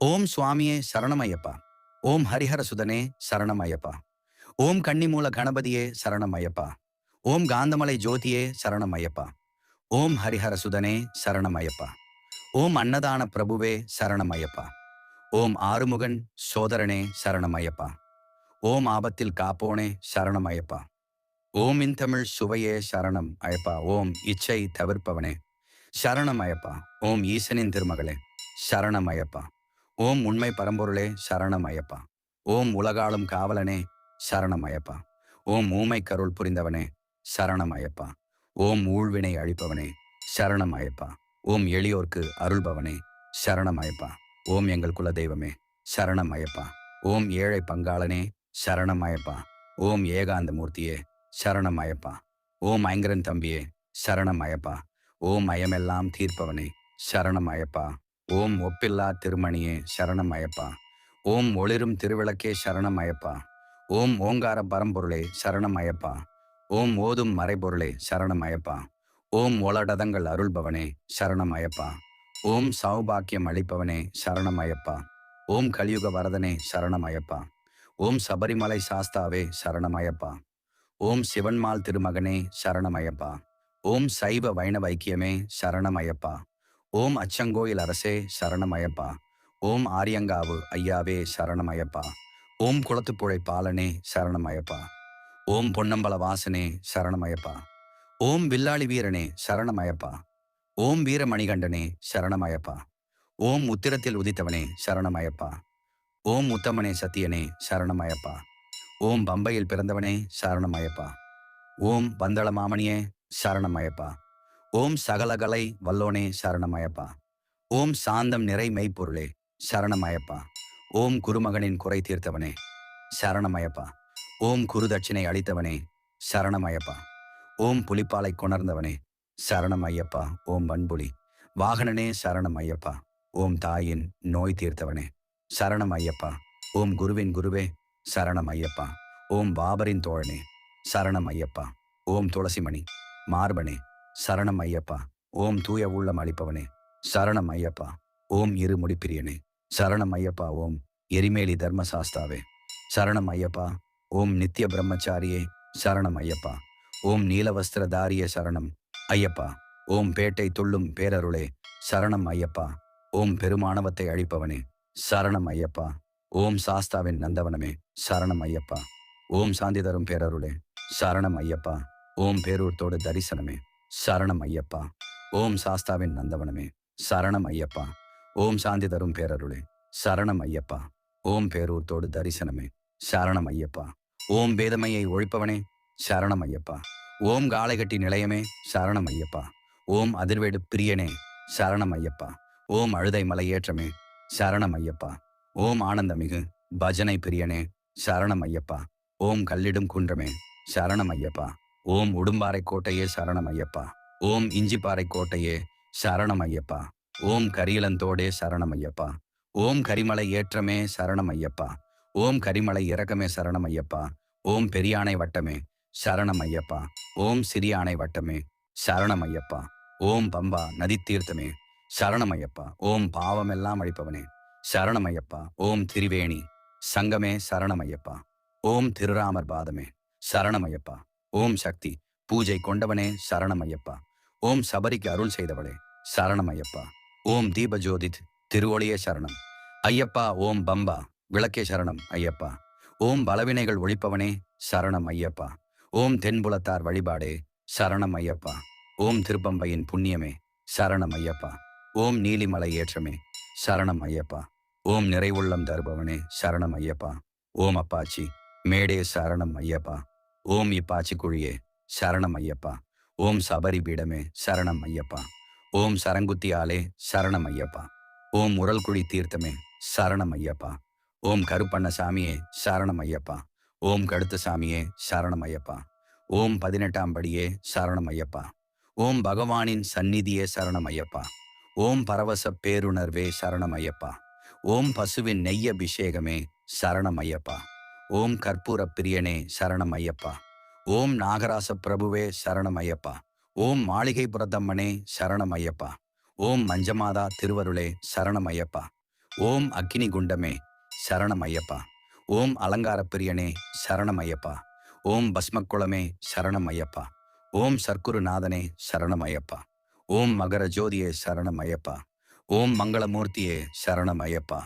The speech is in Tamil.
ஓம் சுவாமியே சரணமையப்பா ஓம் ஹரிஹர சுதனே சரணமையப்பா ஓம் கன்னிமூல கணபதியே சரணமையப்பா ஓம் காந்தமலை ஜோதியே சரணமையப்பா ஓம் ஹரிஹர சுதனே சரணமயப்பா ஓம் அன்னதான பிரபுவே சரணமயப்பா ஓம் ஆறுமுகன் சோதரனே சரணமயப்பா ஓம் ஆபத்தில் காப்போனே சரணமயப்பா ஓம் இன் தமிழ் சுவையே சரணம் அயப்பா ஓம் இச்சை தவிர்ப்பவனே சரணம் அயப்பா ஓம் ஈசனின் திருமகளே சரணம் அயப்பா ஓம் உண்மை பரம்பொருளே சரணம் அயப்பா ஓம் உலகாளும் காவலனே சரணம் அயப்பா ஓம் ஊமை கருள் புரிந்தவனே சரணம் அயப்பா ஓம் ஊழ்வினை அழிப்பவனே சரணம் அயப்பா ஓம் எளியோர்க்கு அருள்பவனே சரணம் அயப்பா ஓம் எங்கள் குல தெய்வமே சரணம் அயப்பா ஓம் ஏழை பங்காளனே சரணம் அயப்பா ஓம் ஏகாந்த மூர்த்தியே சரணம் அயப்பா ஓம் ஐங்கரன் தம்பியே சரணம் அயப்பா ஓம் அயமெல்லாம் தீர்ப்பவனே சரணம் அயப்பா ஓம் ஒப்பில்லா திருமணியே சரணம் அயப்பா ஓம் ஒளிரும் திருவிளக்கே சரணம் அயப்பா ஓம் ஓங்கார பரம்பொருளே சரணம் அயப்பா ஓம் ஓதும் மறைபொருளே சரணம் அயப்பா ஓம் ஒளடதங்கள் அருள்பவனே சரணம் அயப்பா ஓம் சௌபாக்கியம் அளிப்பவனே சரணம் அயப்பா ஓம் கலியுக வரதனே சரணம் அயப்பா ஓம் சபரிமலை சாஸ்தாவே சரணம் அயப்பா ஓம் சிவன்மால் திருமகனே சரணம் அயப்பா ஓம் சைவ வைணவ ஐக்கியமே சரணமயப்பா ஓம் அச்சங்கோயில் அரசே சரணமயப்பா. ஓம் ஆரியங்காவு ஐயாவே சரணமயப்பா. ஓம் குளத்துப்புழை பாலனே சரணமயப்பா. ஓம் பொன்னம்பல வாசனே சரணமயப்பா. ஓம் வில்லாளி வீரனே சரணமயப்பா. ஓம் வீரமணிகண்டனே சரணமயப்பா. ஓம் உத்திரத்தில் உதித்தவனே சரணமயப்பா. ஓம் உத்தமனே சத்தியனே சரணமயப்பா. ஓம் பம்பையில் பிறந்தவனே சரணமயப்பா. ஓம் பந்தள மாமணியே சரணமயப்பா. ஓம் சகலகலை வல்லோனே சரணமயப்பா. ஓம் சாந்தம் நிறை மெய்ப்பொருளே சரணமயப்பா. ஓம் குருமகனின் குறை தீர்த்தவனே சரணமயப்பா. ஓம் குருதட்சிணை அளித்தவனே சரணமயப்பா. ஓம் புலிப்பாலை கொணர்ந்தவனே சரணம் ஐயப்பா ஓம் வன்புலி வாகனனே சரணம் ஐயப்பா ஓம் தாயின் நோய் தீர்த்தவனே சரணம் ஐயப்பா ஓம் குருவின் குருவே சரணம் ஐயப்பா ஓம் பாபரின் தோழனே சரணம் ஐயப்பா ஓம் துளசிமணி மார்பனே சரணம் ஐயப்பா. ஓம் தூய உள்ளம் அளிப்பவனே. சரணம் ஐயப்பா. ஓம் இரு முடிப்பிரியனே சரணம் ஐயப்பா ஓம் எரிமேலி தர்மசாஸ்தாவே. சரணம் ஐயப்பா. ஓம் நித்திய பிரம்மச்சாரியே. சரணம் ஐயப்பா. ஓம் நீலவஸ்திரதாரிய சரணம் ஐயப்பா. ஓம் பேட்டை துள்ளும் பேரருளே. சரணம் ஐயப்பா. ஓம் பெருமானவத்தை அழிப்பவனே. சரணம் ஐயப்பா. ஓம் சாஸ்தாவின் நந்தவனமே. சரணம் ஐயப்பா. ஓம் சாந்தி தரும் பேரருளே. சரணம் ஐயப்பா. ஓம் பேரூர்த்தோடு தரிசனமே. சரணம் ஐயப்பா ஓம் சாஸ்தாவின் நந்தவனமே சரணம் ஐயப்பா ஓம் சாந்தி தரும் பேரருளே சரணம் ஐயப்பா ஓம் பேரூர்த்தோடு தரிசனமே சரணம் ஐயப்பா ஓம் வேதமையை ஒழிப்பவனே சரணம் ஐயப்பா ஓம் காளைகட்டி நிலையமே சரணம் ஐயப்பா ஓம் அதிர்வேடு பிரியனே சரணம் ஐயப்பா ஓம் அழுதை மலையேற்றமே சரணம் ஐயப்பா ஓம் ஆனந்தமிகு பஜனை பிரியனே சரணம் ஐயப்பா ஓம் கல்லிடும் குன்றமே சரணம் ஐயப்பா ஓம் உடும்பாறை கோட்டையே சரணம் ஐயப்பா ஓம் இஞ்சிப்பாறை கோட்டையே சரணம் ஐயப்பா ஓம் கரியலந்தோடே சரணம் ஐயப்பா ஓம் கரிமலை ஏற்றமே சரணம் ஐயப்பா ஓம் கரிமலை இறக்கமே சரணம் ஐயப்பா ஓம் பெரியானை வட்டமே சரணம் ஐயப்பா ஓம் சிறியானை வட்டமே சரணம் ஐயப்பா ஓம் பம்பா நதி தீர்த்தமே சரணம் ஐயப்பா ஓம் பாவமெல்லாம் அழிப்பவனே சரணமையப்பா ஓம் திரிவேணி சங்கமே சரணம் ஐயப்பா ஓம் திருராமர் பாதமே சரணம் ஐயப்பா ஓம் சக்தி. பூஜை கொண்டவனே சரணமையப்பா. ஓம் சபரிக்கு அருள் செய்தவளே சரணமையப்பா. ஓம் தீபஜோதித் திருவொளியே சரணம். ஐயப்பா ஓம் பம்பா விளக்கே சரணம் ஐயப்பா. ஓம் பலவினைகள் ஒழிப்பவனே சரணம் ஐயப்பா ஓம் தென்புலத்தார் வழிபாடே சரணம் ஐயப்பா ஓம் திருப்பம்பையின் புண்ணியமே சரணம் ஐயப்பா ஓம் நீலிமலை ஏற்றமே சரணம் ஐயப்பா ஓம் நிறைவுள்ளம் தருபவனே சரணம் ஐயப்பா ஓம் அப்பாச்சி மேடே சரணம் ஐயப்பா ஓம் இப்பாச்சி குழியே சரணம் ஐயப்பா ஓம் சபரி பீடமே சரணம் ஐயப்பா ஓம் சரங்குத்தி ஆலே சரணம் ஐயப்பா ஓம் உரல்குழி தீர்த்தமே சரணம் ஐயப்பா ஓம் கருப்பண்ண சாமியே சரணம் ஐயப்பா ஓம் கடுத்த சாமியே சரணம் ஐயப்பா ஓம் பதினெட்டாம் படியே சரணம் ஐயப்பா ஓம் பகவானின் சந்நிதியே சரணம் ஐயப்பா ஓம் பரவச பேருணர்வே சரணம் ஐயப்பா ஓம் பசுவின் நெய் அபிஷேகமே சரணம் ஐயப்பா ஓம் கற்பூர பிரியனே சரணம் ஐயப்பா ஓம் நாகராச பிரபுவே சரணம் ஐயப்பா ஓம் மாளிகை புரதம்மனே சரணம் ஐயப்பா ஓம் மஞ்சமாதா திருவருளே சரணம் ஐயப்பா ஓம் அக்னி குண்டமே சரணம் ஐயப்பா ஓம் அலங்கார பிரியனே சரணம் ஐயப்பா ஓம் பஸ்மக்குளமே சரணம் ஐயப்பா ஓம் சர்க்குருநாதனே சரணம் ஐயப்பா ஓம் மகர ஜோதியே சரணம் ஐயப்பா ஓம் மங்களமூர்த்தியே சரணம் ஐயப்பா